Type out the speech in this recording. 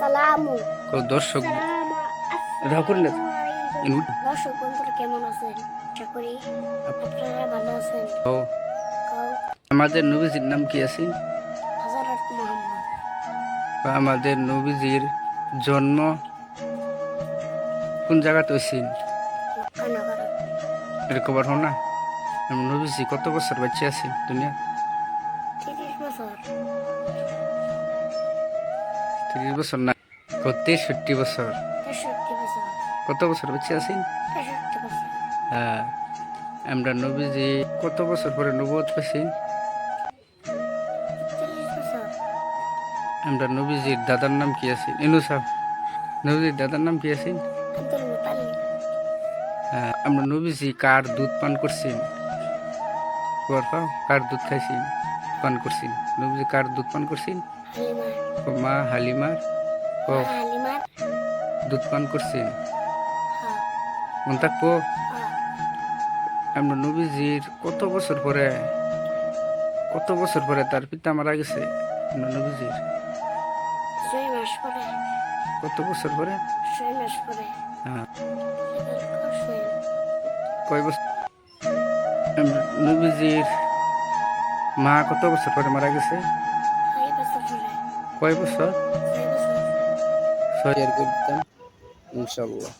আসসালামু দর্শক আসসালামু রাগ না। দর্শক বন্ধুরা কেমন আছেন? আশা করি আপনারা ভালো আছেন। ও আমাদের নবীজির নাম কি আছে? হযরত মুহাম্মদ। আমাদের নবীজির জন্ম কোন জায়গাতে হয়েছিল মক্কা নগর। এরকম না। নবীজি কত বছর বাচ্চা আছে দুনিয়া 30 বছর। তিরিশ বছর না তেষট্টি বছর? কত বছর বাচ্চা আছে 63 বছর। হ্যাঁ আমরা নবীজি কত বছর পরে নবত পেয়েছি আমরা নবীজির দাদার নাম কি আছে? ইনু সাহ নবীজির দাদার নাম কি আছে? হ্যাঁ, আমরা নবীজি কার দুধ পান করছি কার দুধ খাইছি পান করছি নবীজি কার দুধ পান করছি মা হালিমার? হালিমার। দুধ পান করছি? হ্যাঁ। মন থাকব হ্যাঁ। আমরা নবীজির কত বছর পরে কত বছর পরে তার পিতা মারা গেছে? নবীজির। কত বছর পরে? হ্যাঁ। কয় বছর? নবীজির মা কত বছর পরে মারা গেছে? কয় বছর? ছয় বছর। ছয় আর করে ইনশাল্লাহ